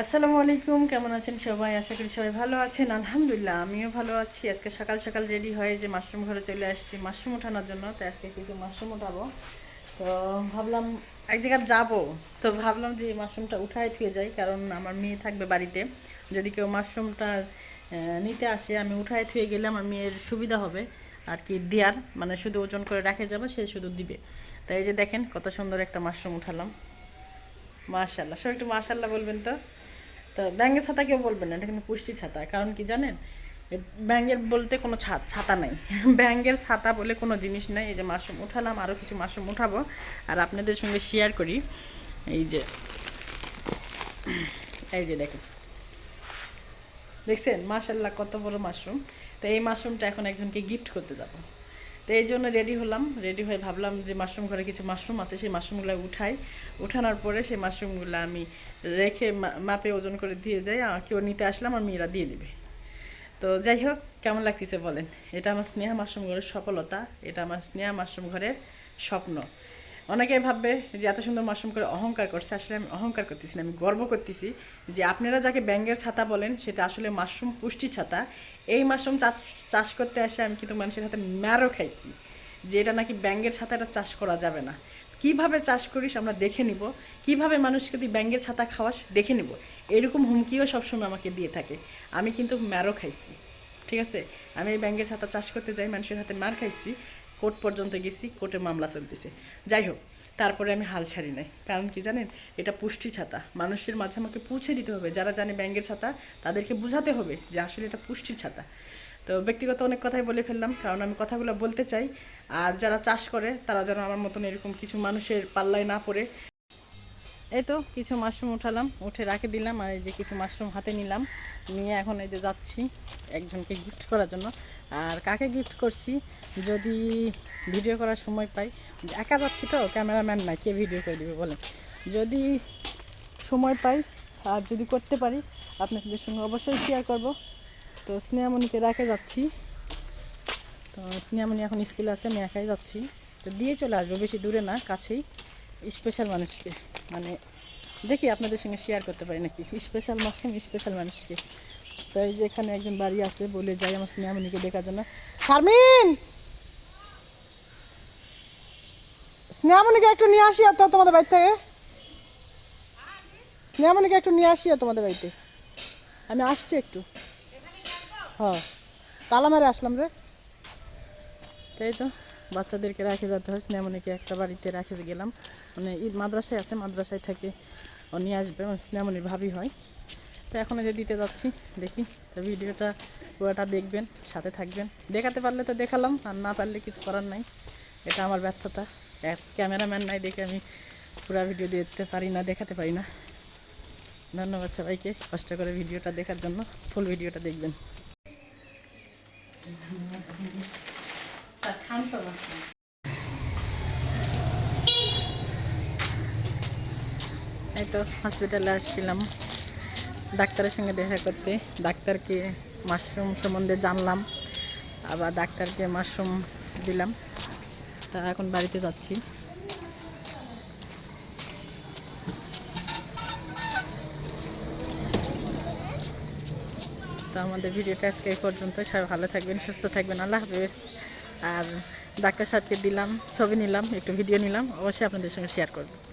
আসসালামু আলাইকুম, কেমন আছেন সবাই? আশা করি সবাই ভালো আছেন। আলহামদুলিল্লাহ, আমিও ভালো আছি। আজকে সকাল সকাল রেডি হয়ে যে মাশরুম ঘরে চলে আসছি মাশরুম ওঠানোর জন্য। তো আজকে কিছু মাশরুম উঠাবো তো ভাবলাম এক জায়গায় যাব। তো ভাবলাম যে মাশরুমটা উঠায় থুয়ে যাই, কারণ আমার মেয়ে থাকবে বাড়িতে। যদি কেউ মাশরুমটা নিতে আসে, আমি উঠায় থুয়ে গেলে আমার মেয়ের সুবিধা হবে। আর কি দেয়ার মানে শুধু ওজন করে রাখে যাবে, সে শুধু দিবে। তাই এই যে দেখেন, কত সুন্দর একটা মাশরুম উঠালাম। মাশাল্লাহ সব একটু মাশাল্লাহ বলবেন তো? তো ব্যাঙ্গের ছাতা কেউ বলবেন না, এটা কিন্তু পুষ্টি ছাতা। কারণ কি জানেন? ব্যাঙ্গের বলতে কোনো ছাদ ছাতা নাই। ব্যাঙ্গের ছাতা বলে কোনো জিনিস নাই। এই যে মাশরুম উঠালাম আরও কিছু মাশরুম উঠাবো। আর আপনাদের সঙ্গে শেয়ার করি। এই যে এই যে দেখেন। দেখছেন? মাশাল্লাহ, কত বড় মাশরুম। তো এই মাশরুমটা এখন একজনকে গিফট করতে যাব। তো এই জন্য রেডি হলাম রেডি হয়ে ভাবলাম যে মাশরুম ঘরে কিছু মাশরুম আছে, সেই মাশরুমগুলো উঠাই। উঠানোর পরে সেই মাশরুমগুলো আমি রেখে মাপে ওজন করে দিয়ে যাই। কেউ নিতে আসলাম আর মেয়েরা দিয়ে দিবে। তো যাই হোক, কেমন লাগতেছে বলেন? এটা আমার স্নেহা মাশরুম ঘরের সফলতা, এটা আমার স্নেহা মাশরুম ঘরের স্বপ্ন। অনেকে ভাববে যে এত সুন্দর মাশরুম করে অহংকার করছে, আসলে আমি অহংকার করতেছি না, আমি গর্ব করতেছি যে আপনারা যাকে ব্যাঙ্গের ছাতা বলেন, সেটা আসলে মাশরুম পুষ্টি ছাতা। এই মাশরুম চাষ- করতে আসে আমি কিন্তু মানুষের হাতে ম্যারও খাইছি যে এটা নাকি ব্যাঙ্গের ছাতাটা চাষ করা যাবে না। কীভাবে চাষ করিস আমরা দেখে নিব, কীভাবে মানুষকে তুই ব্যাঙ্গের ছাতা খাওয়াস দেখে নিব। এরকম হুমকিও সবসময় আমাকে দিয়ে থাকে। আমি কিন্তু ম্যারও খাইছি, ঠিক আছে? আমি এই ব্যাঙ্গের ছাতা চাষ করতে যাই, মানুষের হাতে মার খাইছি। কোর্ট পর্যন্ত গেছি, কোর্টে মামলা চলতেছে। যাই হোক, তারপরে আমি হাল ছাড়ি নাই। কারণ কি জানেন? এটা পুষ্টি ছাতা। মানুষের মাঝে আমাকে পৌঁছে দিতে হবে। যারা জানে ব্যাঙ্গের ছাতা, তাদেরকে বোঝাতে হবে যে আসলে এটা পুষ্টি ছাতা। তো ব্যক্তিগত অনেক কথাই বলে ফেললাম, কারণ আমি কথাগুলো বলতে চাই। আর যারা চাষ করে, তারা যেন আমার মতন এরকম কিছু মানুষের পাল্লায় না পড়ে। এই তো কিছু মাশরুম উঠালাম, উঠে রাখে দিলাম আর এই যে কিছু মাশরুম হাতে নিলাম। নিয়ে এখন এই যে যাচ্ছি একজনকে গিফট করার জন্য। আর কাকে গিফট করছি? যদি ভিডিও করার সময় পাই। একা যাচ্ছি তো ক্যামেরাম্যান নাই, কে ভিডিও করে দেবে বলেন? যদি সময় পাই আর যদি করতে পারি, আপনাদের সঙ্গে অবশ্যই শেয়ার করব। তো স্নেহামণিকে রাখে যাচ্ছি। তো স্নেহামণি এখন স্কুলে আছে, আমি একাই যাচ্ছি। তো দিয়ে চলে আসব, বেশি দূরে না, কাছেই। স্পেশাল মানুষকে। মানে দেখি আপনাদের সঙ্গে শেয়ার করতে পারি নাকি? স্পেশাল মাশরুম স্পেশাল মানুষকে তো এই যে এখানে একজন বাড়ি আছে বলে যাই আমার স্নেহামণিকে দেখার জন্য। শারমিন! স্নেহামণিকে একটু নিয়ে আসি তো তোমাদের বাড়ি থেকে স্নেহামণিকে একটু নিয়ে আসি তোমাদের বাড়িতে। আমি আসছি একটু। হ্যাঁ। তালা মারে আসলাম রে। তাই তো। বাচ্চাদেরকে রাখে যেতে হয় স্নেহমণিকে একটা বাড়িতে রাখে গেলাম। মানে ঈদ মাদ্রাসায় আছে, মাদ্রাসায় থাকে, ও নিয়ে আসবে আমার স্নেহমণির ভাবি হয়। তো এখন যে দিতে যাচ্ছি, দেখি। তো ভিডিওটা পুরোটা দেখবেন, সাথে থাকবেন। দেখাতে পারলে তো দেখালাম, আর না পারলে কিছু করার নাই। এটা আমার ব্যর্থতা। ক্যামেরাম্যান নাই দেখে আমি পুরো ভিডিও দিতে পারি না, দেখাতে পারি না। ধন্যবাদ সবাইকে, কষ্ট করে ভিডিওটা দেখার জন্য, ফুল ভিডিওটা দেখবেন। এই তো হসপিটালে আসছিলাম। ডাক্তারের সঙ্গে দেখা করতে। ডাক্তারকে মাশরুম সম্বন্ধে জানলাম, আবার ডাক্তারকে মাশরুম দিলাম। তা এখন বাড়িতে যাচ্ছি। তো আমাদের ভিডিওটা আজকে এই পর্যন্ত সবাই ভালো থাকবেন, সুস্থ থাকবেন। আল্লাহ হাফেজ। আর ডাক্তার সাথে দিলাম ছবি নিলাম একটু ভিডিও নিলাম অবশ্যই আপনাদের সঙ্গে শেয়ার করব।